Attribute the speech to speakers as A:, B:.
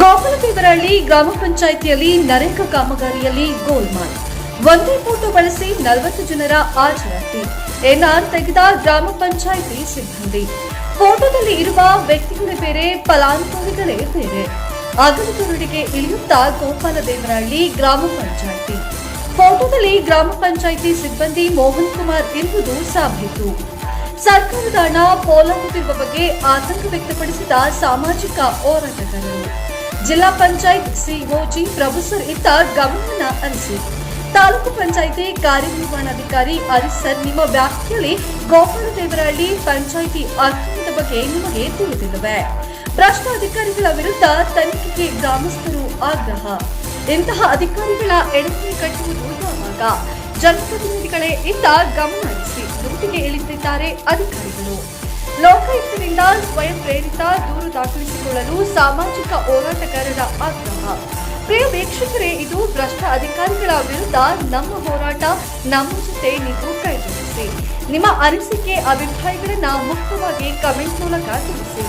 A: ಗೋಪಾಲದೇವರಹಳ್ಳಿ ಗ್ರಾಮ ಪಂಚಾಯಿತಿಯಲ್ಲಿ ನರೇಗಾ ಕಾಮಗಾರಿಯಲ್ಲಿ ಗೋಲ್ಮಾಲ್ ಒಂದೇ ಫೋಟೋ ಬಳಸಿ ನಲವತ್ತು ಜನರ ಹಾಜರಾತಿ ಎನ್ಆರ್ ತೆಗೆದ ಗ್ರಾಮ ಪಂಚಾಯಿತಿ ಸಿಬ್ಬಂದಿ. ಫೋಟೋದಲ್ಲಿ ಇರುವ ವ್ಯಕ್ತಿಗಳೇ ಬೇರೆ ಫಲಾನುಭವಿಗಳೇ ಬೇರೆ. ಅಗಲದುರುಡಿಗೆ ಇಳಿಯುತ್ತಾ ಗೋಪಾಲದೇವರಹಳ್ಳಿ ಗ್ರಾಮ ಪಂಚಾಯಿತಿ. ಫೋಟೋದಲ್ಲಿ ಗ್ರಾಮ ಪಂಚಾಯಿತಿ ಸಿಬ್ಬಂದಿ ಮೋಹನ್ ಕುಮಾರ್ ಇರುವುದು ಸಾಬೀತು. ಸರ್ಕಾರದ ಹಣ ಪೋಲಾಗುತ್ತಿರುವ ಬಗ್ಗೆ ಆತಂಕ ವ್ಯಕ್ತಪಡಿಸಿದ ಸಾಮಾಜಿಕ ಹೋರಾಟಗಾರರು. ಜಿಲ್ಲಾ ಪಂಚಾಯತ್ ಸಿಒಜಿ ಪ್ರೊಫೆಸರ್ ಇತ್ತ ಗಮನ ಹರಿಸಿ. ತಾಲೂಕು ಪಂಚಾಯಿತಿ ಕಾರ್ಯನಿರ್ವಹಣಾಧಿಕಾರಿ ಹರಿಸರ್ ನಿಮ್ಮ ವ್ಯಾಪ್ತಿಯಲ್ಲಿ ಗೋಪಾಲದೇವರಹಳ್ಳಿ ಪಂಚಾಯಿತಿ ಅಕ್ರಮದ ಬಗ್ಗೆ ನಿಮಗೆ ತಿಳಿದಿಲ್ಲವೆ? ಭ್ರಷ್ಟ ಅಧಿಕಾರಿಗಳ ವಿರುದ್ಧ ತನಿಖೆಗೆ ಗ್ರಾಮಸ್ಥರು ಆಗ್ರಹ. ಇಂತಹ ಅಧಿಕಾರಿಗಳ ಎಡಕ್ಕೆ ಕಟ್ಟುವುದು ಯಾವಾಗ ಜನಪ್ರತಿನಿಧಿಗಳೇ ಇತ್ತ ಗಮನ ಹರಿಸಿ. ಗುರುತಿಗೆ ಇಳಿದಿದ್ದಾರೆ ಅಧಿಕಾರಿಗಳು. ದೂರು ದಾಖಲಿಸಿಕೊಳ್ಳಲು ಸಾಮಾಜಿಕ ಹೋರಾಟಗಾರರ ಆಗ್ರಹ. ಪ್ರಿಯ ವೀಕ್ಷಕರೇ, ಇದು ಭ್ರಷ್ಟ ಅಧಿಕಾರಿಗಳ ವಿರುದ್ಧ ನಮ್ಮ ಹೋರಾಟ. ನಮ್ಮ ಜೊತೆ ನೀವು ಕೈ ನಿಮ್ಮ ಅನಿಸಿಕೆ, ಅಭಿಪ್ರಾಯಗಳನ್ನು ಮುಕ್ತವಾಗಿ ಕಮೆಂಟ್ ಮೂಲಕ ತಿಳಿಸಿ.